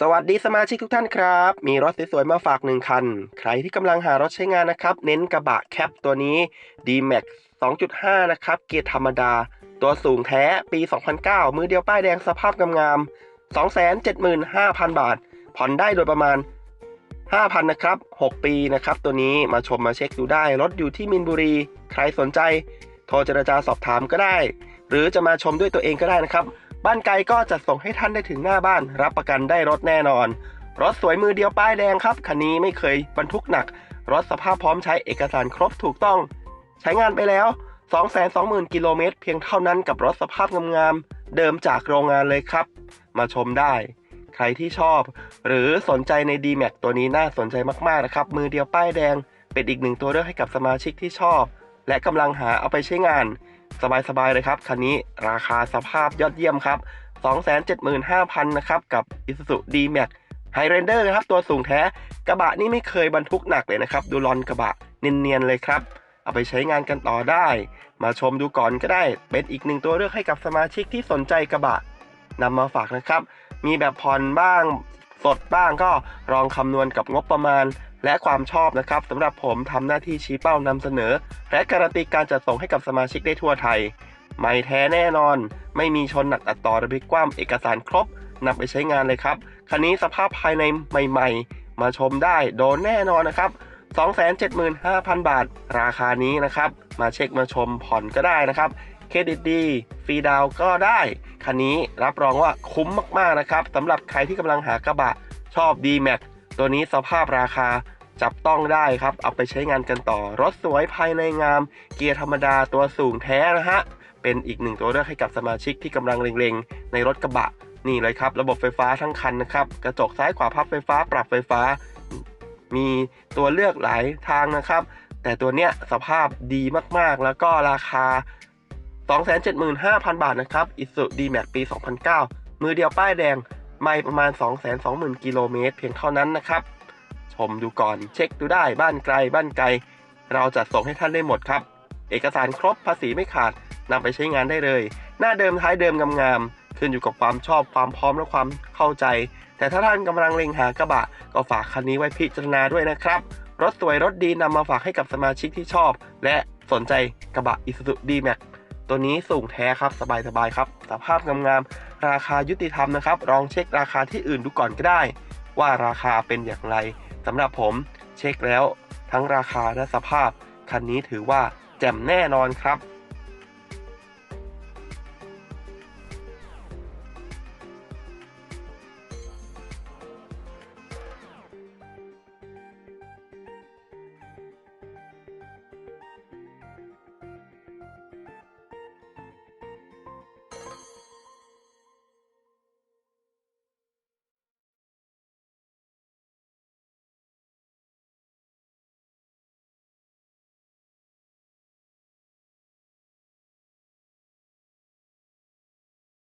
สวัสดีสมาชิกทุกท่านครับ มีรถสวยๆมาฝากหนึ่งคัน ใครที่กำลังหารถใช้งานนะครับ เน้นกระบะแคปตัวนี้ D-Max 2.5 นะครับ เกียร์ธรรมดา ตัวสูงแท้ปี 2009 มือเดียวป้ายแดงสภาพงามๆ275,000 บาท ผ่อนได้โดยประมาณ 5,000 นะครับ 6 ปีนะครับ ตัวนี้มาชมมาเช็คดูได้ รถอยู่ที่มินบุรี ใครสนใจ โทรเจรจาสอบถามก็ได้ หรือจะมาชมด้วยตัวเองก็ได้นะครับ บ้านไกลก็จะส่งให้ท่านได้ถึงหน้าบ้าน รับประกันได้รถแน่นอน รถสวยมือเดียวป้ายแดงครับคันนี้ไม่เคยบรรทุกหนัก รถสภาพพร้อมใช้เอกสารครบถูกต้อง ใช้งานไปแล้ว 220,000 กิโลเมตรเพียงเท่านั้นกับรถสภาพงามๆเดิมจากโรงงานเลยครับ มาชมได้ ใครที่ชอบ หรือสนใจใน D-Max ตัวนี้น่าสนใจมากๆนะครับ มือเดียวป้ายแดง เป็นอีกหนึ่งตัวเลือกให้กับสมาชิกที่ชอบ และกำลังหาเอาไปใช้งาน สบายๆเลยครับ คันนี้ราคาสภาพยอดเยี่ยมครับ 275,000นะครับ กับ Isuzu D-Max Highlander นะครับ ตัวสูงแท้ กระบะนี่ไม่เคยบรรทุกหนักเลยนะครับ ดูลอนกระบะเนียนๆเลยครับ เอาไปใช้งานกันต่อได้ มาชมดูก่อนก็ได้ เป็นอีกหนึ่งตัวเลือกให้กับสมาชิกที่สนใจกระบะนำมาฝากนะครับ มีแบบผ่อนบ้าง สดบ้างก็ลองคำนวณกับงบประมาณและความชอบนะครับสำหรับผมทำหน้าที่ชี้เป้านำเสนอ และการันตีการจัดส่งให้กับสมาชิกได้ทั่วไทย ไม่แท้แน่นอน ไม่มีชนหนักอัดต่อระบิกว้ามเอกสารครบนำไปใช้งานเลยครับคันนี้สภาพภายในใหม่ๆ มาชมได้โดนแน่นอนนะครับ 275,000 บาท ราคานี้นะครับ มาเช็คมาชมผ่อนก็ได้นะครับ เครดิตดีฟรีดาวก็ได้ คันนี้รับรองว่าคุ้มมากๆนะครับสำหรับใครที่กำลังหากระบะชอบ D-Max ตัวนี้สภาพราคาจับต้องได้ครับ เอาไปใช้งานกันต่อ รถสวยภายในงาม เกียร์ธรรมดาตัวสูงแท้นะฮะ เป็นอีกหนึ่งตัวเลือกให้กับสมาชิกที่กำลังเล็งๆ ในรถกระบะ นี่เลยครับ ระบบไฟฟ้าทั้งคันนะครับ กระจกซ้ายขวาพับไฟฟ้า ปรับไฟฟ้า มีตัวเลือกหลายทางนะครับ แต่ตัวเนี้ยสภาพดีมากๆ แล้วก็ราคา 275,000 บาทนะครับ Isuzu D-Max ปี 2009 มือเดียวป้ายแดง ไม่ประมาณ 220,000 กิโลเมตรเพียงเท่านั้นนะครับ ชมดูก่อนเช็คดูได้บ้านไกลบ้านไกล เราจัดส่งให้ท่านได้หมดครับ เอกสารครบภาษีไม่ขาดนำไปใช้งานได้เลย หน้าเดิมท้ายเดิมงามๆขึ้นอยู่กับความชอบความพร้อมและความเข้าใจ แต่ถ้าท่านกำลังเล็งหากระบะ ก็ฝากคันนี้ไว้พิจารณาด้วยนะครับ รถสวยรถดีนำมาฝากให้กับสมาชิกที่ชอบ และสนใจกระบะ Isuzu D-Max ตัวนี้สูงแท้ครับสบายๆครับสภาพงามๆราคายุติธรรมนะครับลองเช็คราคาที่อื่นดูก่อนก็ได้ ว่าราคาเป็นอย่างไรสำหรับผมเช็คแล้ว ทั้งราคาและสภาพ คันนี้ถือว่าแจ่มแน่นอนครับ